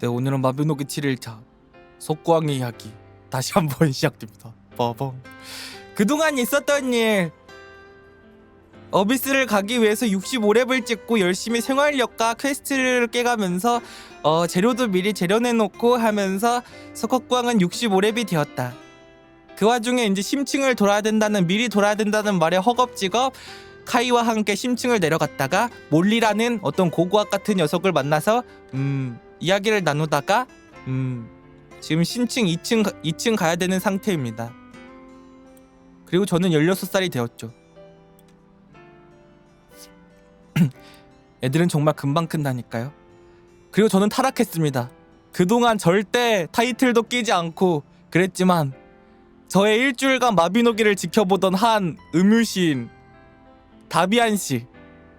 네 오늘은 마비노기 7일차 속광의 이야기 다시 한번 시작됩니다. 빠밤. 그동안 있었던 일 어비스를 가기 위해서 65렙을 찍고 열심히 생활력과 퀘스트를 깨가면서 어, 재료도 미리 재련해놓고 하면서 석학광은 65렙이 되었다. 그 와중에 이제 심층을 돌아야 된다는 미리 돌아야 된다는 말에 허겁지겁 카이와 함께 심층을 내려갔다가 몰리라는 어떤 고고학 같은 녀석을 만나서 음 이야기를 나누다가 음 지금 심층 2층 2층 가야 되는 상태입니다. 그리고 저는 16살이 되었죠. 애들은 정말 금방 큰다니까요. 그리고 저는 타락했습니다. 그동안 절대 타이틀도 끼지 않고 그랬지만 저의 일주일간 마비노기를 지켜보던 한 음유시인 다비안 씨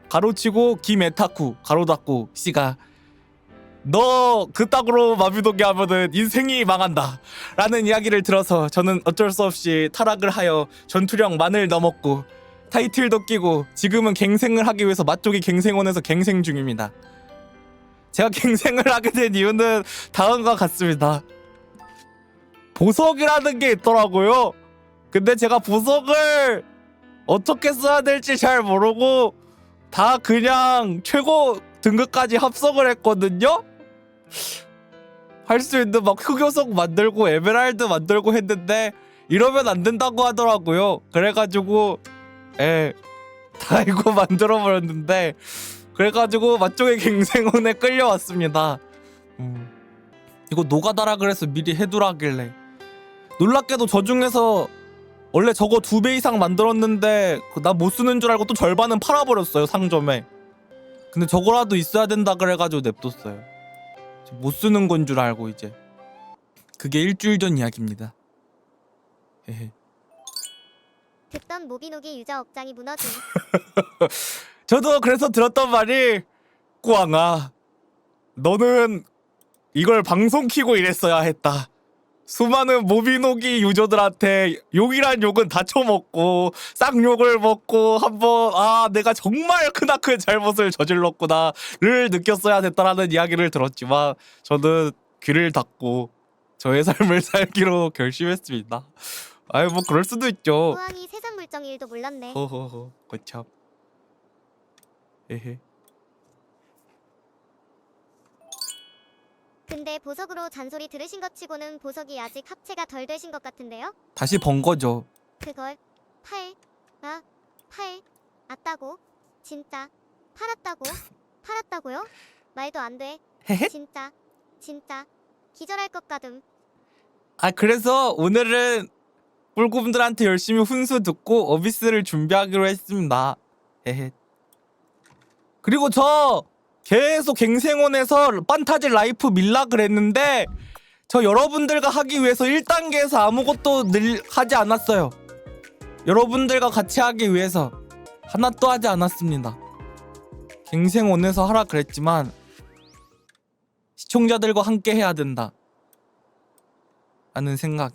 가로치고 김에타쿠 가로닫고 씨가 너 그따구로 마비노기 하면은 인생이 망한다. 라는 이야기를 들어서 저는 어쩔 수 없이 타락을 하여 전투력 만을 넘었고 타이틀도 끼고 지금은 갱생을 하기 위해서 맛조기 갱생원에서 갱생 중입니다. 제가 갱생을 하게 된 이유는 다음과 같습니다. 보석이라는 게 있더라고요. 근데 제가 보석을 어떻게 써야 될지 잘 모르고 다 그냥 최고 등급까지 합성을 했거든요. 할 수 있는 막 흑요석 만들고 에메랄드 만들고 했는데 이러면 안 된다고 하더라고요. 그래가지고 예, 다 이거 만들어 버렸는데 그래가지고 맛종의 갱생원에 끌려왔습니다. 음. 이거 노가다라 그래서 미리 해두라길래 놀랍게도 저 중에서 원래 저거 두 배 이상 만들었는데 나 못 쓰는 줄 알고 또 절반은 팔아버렸어요 상점에 근데 저거라도 있어야 된다 그래가지고 냅뒀어요 못 쓰는 건 줄 알고 이제 그게 일주일 전 이야기입니다 헤헤. 듣던 모비노기 유저 억장이 무너짐. 저도 그래서 들었던 말이 꾸왕아 너는 이걸 방송 키고 이랬어야 했다 수많은 모비노기 유저들한테 욕이란 욕은 다 쳐먹고 쌍욕을 먹고 한번 아 내가 정말 크나큰 잘못을 저질렀구나를 느꼈어야 됐다라는 이야기를 들었지만 저는 귀를 닫고 저의 삶을 살기로 결심했습니다. 아유 뭐 그럴 수도 있죠. 호황이 세상 물정 일도 몰랐네. 허허허 거참. 에헤. 근데 보석으로 잔소리 들으신 것 치고는 보석이 아직 합체가 덜 되신 것 같은데요? 다시 번 거죠. 그걸 팔, 아, 팔, 아따고, 진짜, 팔았다고, 팔았다고요? 말도 안 돼. 헤헤. 진짜, 진짜, 기절할 것 같음. 아 그래서 오늘은 꿀꿈들한테 열심히 훈수 듣고 어비스를 준비하기로 했습니다. 헤헤. 그리고 저 계속 갱생원에서 판타지 라이프 밀라 그랬는데 저 여러분들과 하기 위해서 1단계에서 아무것도 늘 하지 않았어요. 여러분들과 같이 하기 위해서 하나도 하지 않았습니다. 갱생원에서 하라 그랬지만 시청자들과 함께 해야 된다. 라는 생각에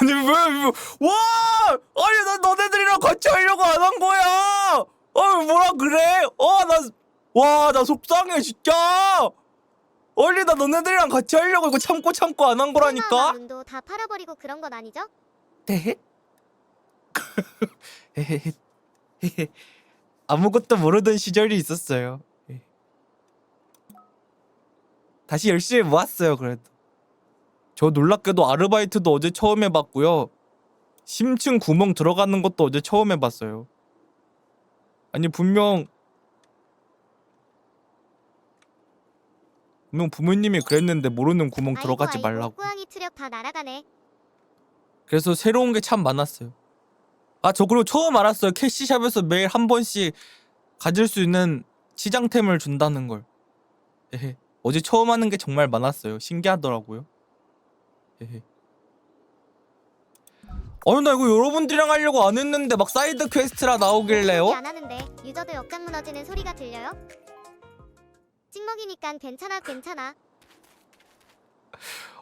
아니 왜, 왜 와! 아니 나 너네들이랑 같이 하려고 안 한 거야 아 뭐라 그래? 어나와나 속상해 진짜. 원래 나 너네들이랑 같이 하려고 이거 참고 참고 안 한 거라니까? 눈도 다 팔아버리고 그런 건 아니죠? 헤헤. 아무것도 모르던 시절이 있었어요. 예. 다시 열심히 모았어요 그래도. 저 놀랍게도 아르바이트도 어제 처음 해봤고요. 심층 구멍 들어가는 것도 어제 처음 해봤어요 아니 분명 분명 부모님이 그랬는데 모르는 구멍 들어가지 말라고 호황이 투력 다 날아가네. 그래서 새로운 게 참 많았어요. 아, 저 그리고 처음 알았어요. 캐시샵에서 매일 한 번씩 가질 수 있는 치장템을 준다는 걸. 에헤. 어제 처음 하는 게 정말 많았어요. 신기하더라고요. 에헤. 아니, 나 이거 여러분들이랑 하려고 안 했는데 막 사이드 퀘스트라 나오길래요? 안 하는데 유저들 억장 무너지는 소리가 들려요? 찍먹이니깐 괜찮아 괜찮아.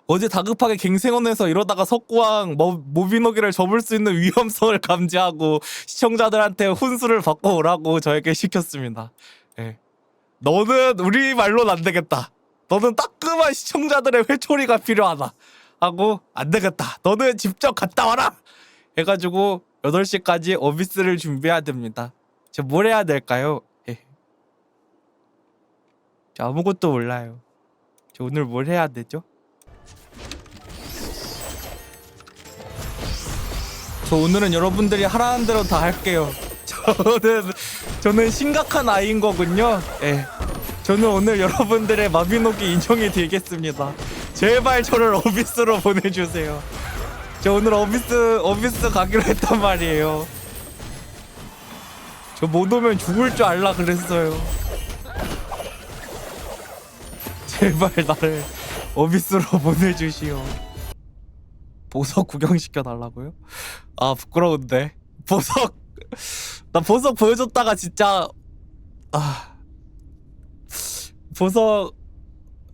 어제 다급하게 갱생원에서 이러다가 석구왕 모, 모비노기를 접을 수 있는 위험성을 감지하고 시청자들한테 훈수를 받고 오라고 저에게 시켰습니다. 예. 너는 우리 말로는 안 되겠다. 너는 따끔한 시청자들의 회초리가 필요하다. 하고 안 되겠다. 너는 직접 갔다 와라. 해가지고 8시까지 어비스를 준비해야 됩니다. 저뭘 해야 될까요? 예. 저 아무것도 몰라요. 저 오늘 뭘 해야 되죠? 저 오늘은 여러분들이 하라는 대로 다 할게요. 저는 저는 심각한 아이인 거군요. 예. 저는 오늘 여러분들의 마비노기 인형이 되겠습니다. 제발 저를 어비스로 보내주세요. 저 오늘 어비스 어비스 가기로 했단 말이에요. 저 못 오면 죽을 줄 알라 그랬어요. 제발 나를 어비스로 보내주시오. 보석 구경시켜 달라고요? 아 부끄러운데 보석 나 보석 보여줬다가 진짜 아 보석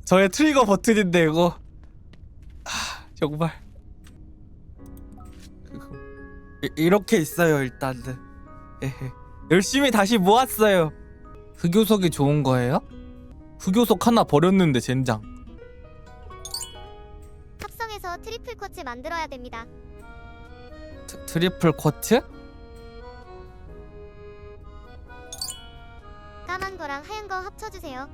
저의 트리거 버튼인데 이거 아 정말 이- 이렇게 있어요 일단은 에헤. 열심히 다시 모았어요 흑요석이 좋은 거예요? 흑요석 하나 버렸는데 젠장 합성해서 트리플 쿼츠 만들어야 됩니다. 트, 트리플 쿼츠? 까만 거랑 하얀 거 합쳐주세요.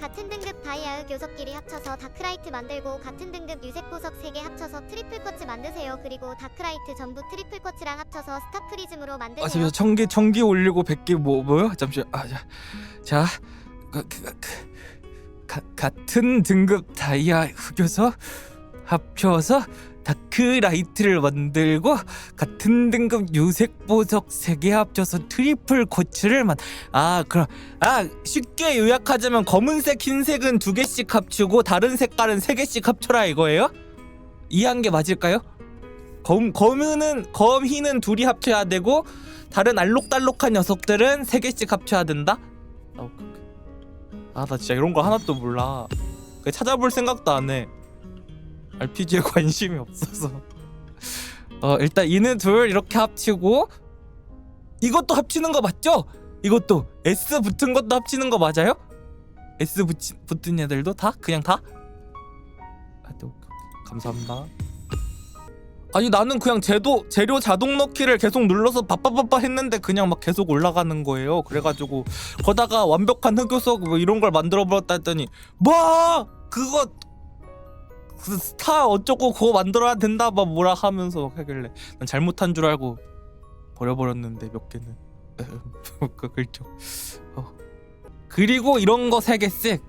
같은 등급 다이아의 교석끼리 합쳐서 다크라이트 만들고 같은 등급 유색 보석 3개 합쳐서 트리플 쿼츠 만드세요. 그리고 다크라이트 전부 트리플 쿼츠랑 합쳐서 스타 프리즘으로 아 만드세요. 잠시만 청기 청기 올리고 백기 뭐 뭐요? 잠시 아자 자 그, 그, 그, 가, 같은 등급 다이아 흑요석 합쳐서 다크라이트를 만들고 같은 등급 유색 보석 3개 합쳐서 트리플 코츠를 만 아 그럼 아 쉽게 요약하자면 검은색 흰색은 두 개씩 합치고 다른 색깔은 세 개씩 합쳐라 이거예요? 이해한 게 맞을까요? 검 검은은 검희는 둘이 합쳐야 되고 다른 알록달록한 녀석들은 세 개씩 합쳐야 된다. 아 나 진짜 이런 거 하나도 몰라. 그 찾아볼 생각도 안 해. RPG에 관심이 없어서. 어 일단 이는 둘 이렇게 합치고 이것도 합치는 거 맞죠? 이것도 S 붙은 것도 합치는 거 맞아요? S 붙이, 붙은 애들도 다 그냥 다? 아, 오케이. 감사합니다. 아니 나는 그냥 재도 재료 자동 넣기를 계속 눌러서 바빠바빠 했는데 그냥 막 계속 올라가는 거예요. 그래가지고 거다가 완벽한 흑요석 뭐 이런 걸 만들어 버렸다 했더니 뭐 그거 그 스타 어쩌고 그거 만들어야 된다 막 뭐라 하면서 막 하길래 난 잘못한 줄 알고 버려버렸는데 몇 개는. 그 글죠. 어. 그리고 이런 거 세 개씩.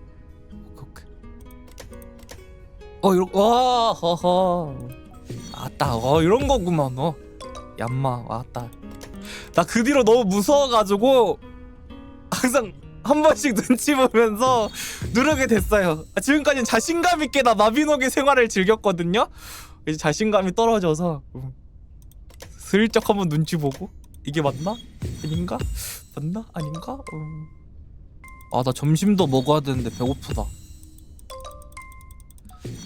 어 이런 와 허허. 아따 어 이런 거구만 어. 얌마 왔다 나 그 뒤로 너무 무서워가지고 항상 한 번씩 눈치 보면서 누르게 됐어요. 아, 지금까지는 자신감 있게 나 마비노기 생활을 즐겼거든요. 이제 자신감이 떨어져서 음, 슬쩍 한번 눈치 보고 이게 맞나? 아닌가? 맞나? 아닌가? 음. 아나 점심도 먹어야 되는데 배고프다.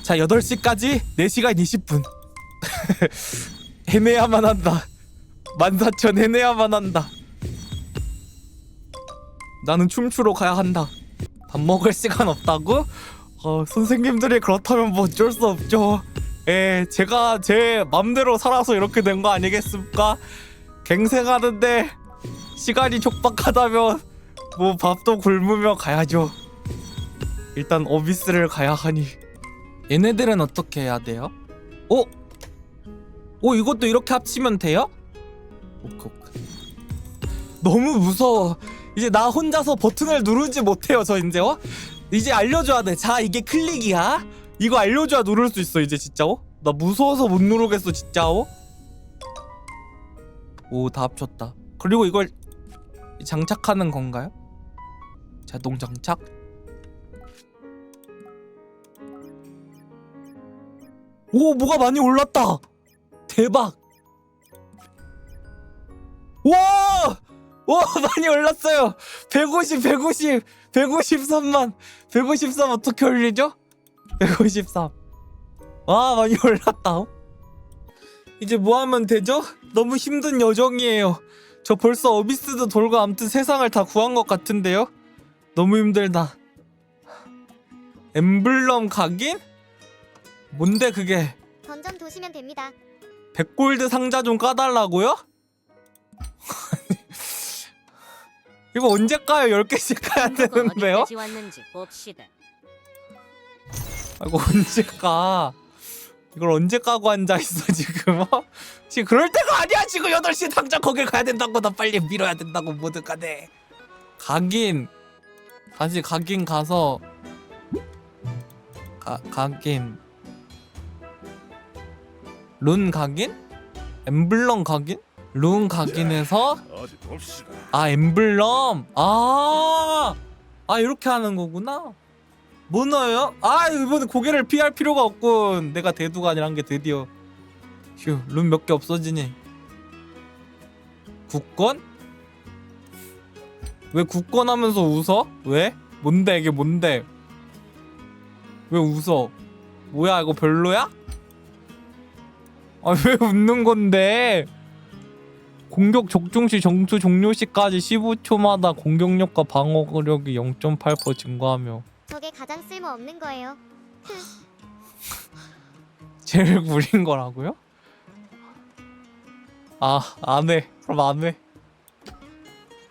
자 8시까지 4시간 20분. 해내야만 한다. 14,000 해내야만 한다. 나는 춤추러 가야 한다. 밥 먹을 시간 없다고? 어, 선생님들이 그렇다면 뭐 어쩔 수 없죠. 예, 제가 제 맘대로 살아서 이렇게 된 거 아니겠습니까? 갱생하는데 시간이 촉박하다면 뭐 밥도 굶으며 가야죠. 일단 어비스를 가야 하니 얘네들은 어떻게 해야 돼요? 어? 오 이것도 이렇게 합치면 돼요? 오케이, 오케이. 너무 무서워. 이제 나 혼자서 버튼을 누르지 못해요. 저 이제 어? 이제 알려줘야 돼. 자 이게 클릭이야. 이거 알려줘야 누를 수 있어 이제 진짜 어? 나 무서워서 못 누르겠어 진짜 어? 오다 합쳤다. 그리고 이걸 장착하는 건가요? 자동 장착? 오 뭐가 많이 올랐다. 대박. 와! 와 많이 올랐어요. 150, 150, 153만, 153 어떻게 올리죠? 153. 와 많이 올랐다. 이제 뭐 하면 되죠? 너무 힘든 여정이에요. 저 벌써 어비스도 돌고 아무튼 세상을 다 구한 것 같은데요? 너무 힘들다. 엠블럼 각인? 뭔데 그게? 던전 도시면 됩니다. 100골드 상자 좀 까달라고요? 이거 언제 까요? 10개씩 까야 되는데요? 어디까지 왔는지 봅시다. 아, 이거 언제 까? 이걸 언제 까고 앉아있어 지금 어? 지금 그럴 때가 아니야 지금 8시에 당장 거길 가야 된다고 나 빨리 밀어야 된다고 뭐든 간에 가긴 다시 가긴 가서 가, 가긴 룬 가긴? 엠블럼 가긴? 룬 봅시다. 아 엠블럼 아, 아 이렇게 하는 거구나 뭐 넣어요? 아 이번에 고개를 피할 필요가 없군 내가 대두가 아니란 게 드디어 휴룬 몇 개 없어지니 굳건? 왜 굳건 하면서 웃어? 왜? 뭔데 이게 뭔데 왜 웃어 뭐야 이거 별로야? 아 왜 웃는 건데 공격 적중 시 정수 종료 시까지 15초마다 공격력과 방어력이 0.8% 증가하며 저게 가장 쓸모 없는 거예요. 제일 구린 거라고요? 아, 안 해. 그럼 안 해.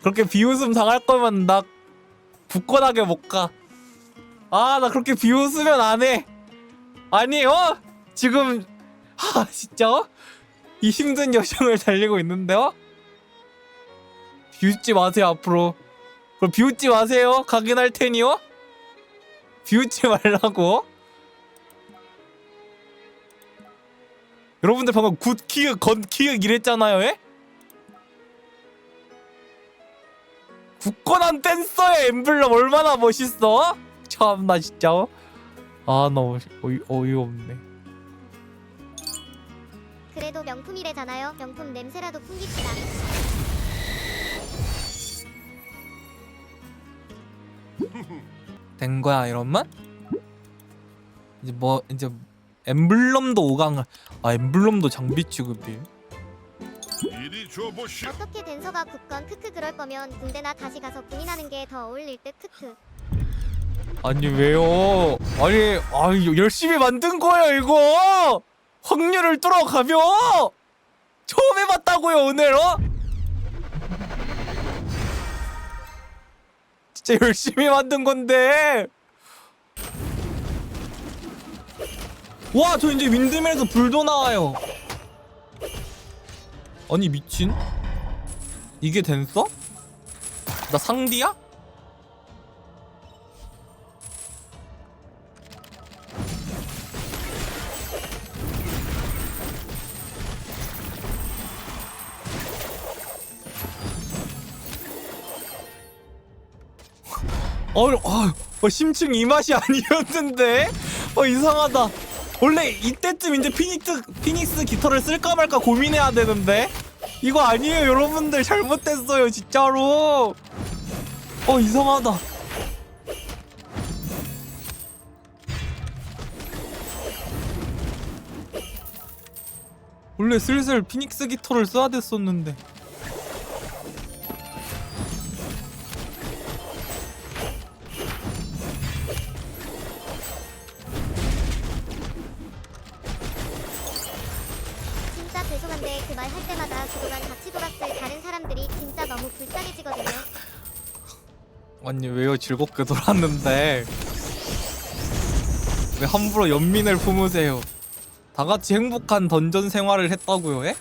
그렇게 비웃음 당할 거면 나 굳건하게 못 가. 아, 나 그렇게 비웃으면 안 해. 아니, 어? 지금 하, 진짜 어? 이 힘든 여정을 달리고 있는데요? 비웃지 마세요, 앞으로. 그럼 비웃지 마세요. 가긴 할 테니요. 비웃지 말라고. 여러분들 방금 굿키읔 건키읔 이랬잖아요 예? 굳건한 댄서의 엠블럼 얼마나 멋있어? 참나 진짜 아나 어이, 어이없네 그래도 명품이래잖아요. 명품 냄새라도 풍깁시다. 된 거야 이러면? 이제 뭐 이제 엠블럼도 5강을 아 엠블럼도 장비 취급이 이리 줘보시오. 어떻게 댄서가 굳건 크크 그럴 거면 군대나 다시 가서 군인하는 게 더 어울릴 듯 크크. 아니 왜요 아니 아 열심히 만든 거예요 이거 확률을 뚫어가며 처음 해봤다고요 오늘 어? 진짜 열심히 만든 건데 와 저 이제 윈드밀에서 불도 나와요 아니 미친 이게 댄서? 나 상디야? 어, 어, 어, 심층 이 맛이 아니었는데? 어, 이상하다. 원래 이때쯤 이제 피닉스, 피닉스 깃털을 쓸까 말까 고민해야 되는데? 이거 아니에요, 여러분들. 잘못됐어요, 진짜로. 어, 이상하다. 원래 슬슬 피닉스 깃털을 써야 됐었는데. 죄송한데 그말할 때마다 그동안 같이 돌았을 다른 사람들이 진짜 너무 불쌍해지거든요. 아니 왜요 즐겁게 놀았는데 왜 함부로 연민을 품으세요 다 같이 행복한 던전 생활을 했다고요 예?